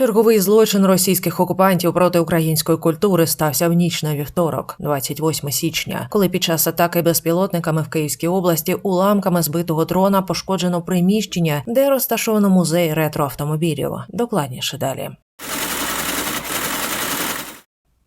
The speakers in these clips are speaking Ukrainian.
Черговий злочин російських окупантів проти української культури стався в ніч на вівторок, 28 січня, коли під час атаки безпілотниками в Київській області уламками збитого дрона пошкоджено приміщення, де розташовано музей ретроавтомобілів. Докладніше далі.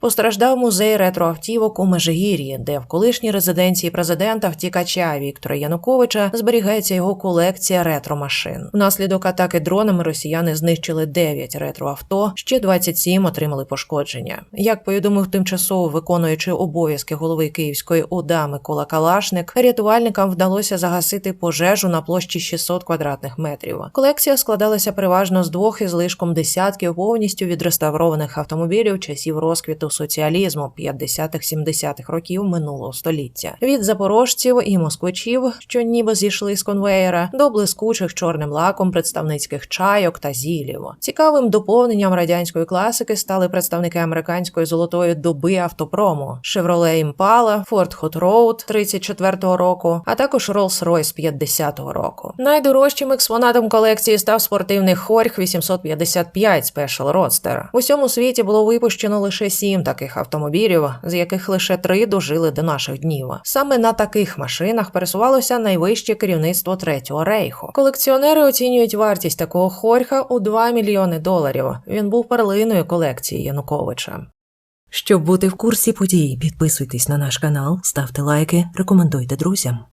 Постраждав музей ретроавтівок у Межигір'ї, де в колишній резиденції президента втікача Віктора Януковича зберігається його колекція ретромашин. Внаслідок атаки дронами росіяни знищили 9 ретроавто, ще 27 отримали пошкодження. Як повідомив тимчасово виконуючи обов'язки голови Київської ОДА Микола Калашник, рятувальникам вдалося загасити пожежу на площі 600 квадратних метрів. Колекція складалася переважно з двох із лишком десятків повністю відреставрованих автомобілів часів розквіту соціалізму 50-70-х років минулого століття. Від запорожців і москвичів, що ніби зійшли з конвеєра, до блискучих чорним лаком представницьких чайок та зілів. Цікавим доповненням радянської класики стали представники американської золотої доби автопрому Chevrolet Impala, Ford Hot Road 34-го року, а також Rolls-Royce 50-го року. Найдорожчим експонатом колекції став спортивний Хорьх 855 Special Roadster. В усьому світі було випущено лише сім таких автомобілів, з яких лише три дожили до наших днів. Саме на таких машинах пересувалося найвище керівництво Третього рейху. Колекціонери оцінюють вартість такого хорьха у 2 мільйони доларів. Він був перлиною колекції Януковича. Щоб бути в курсі подій, підписуйтесь на наш канал, ставте лайки, рекомендуйте друзям.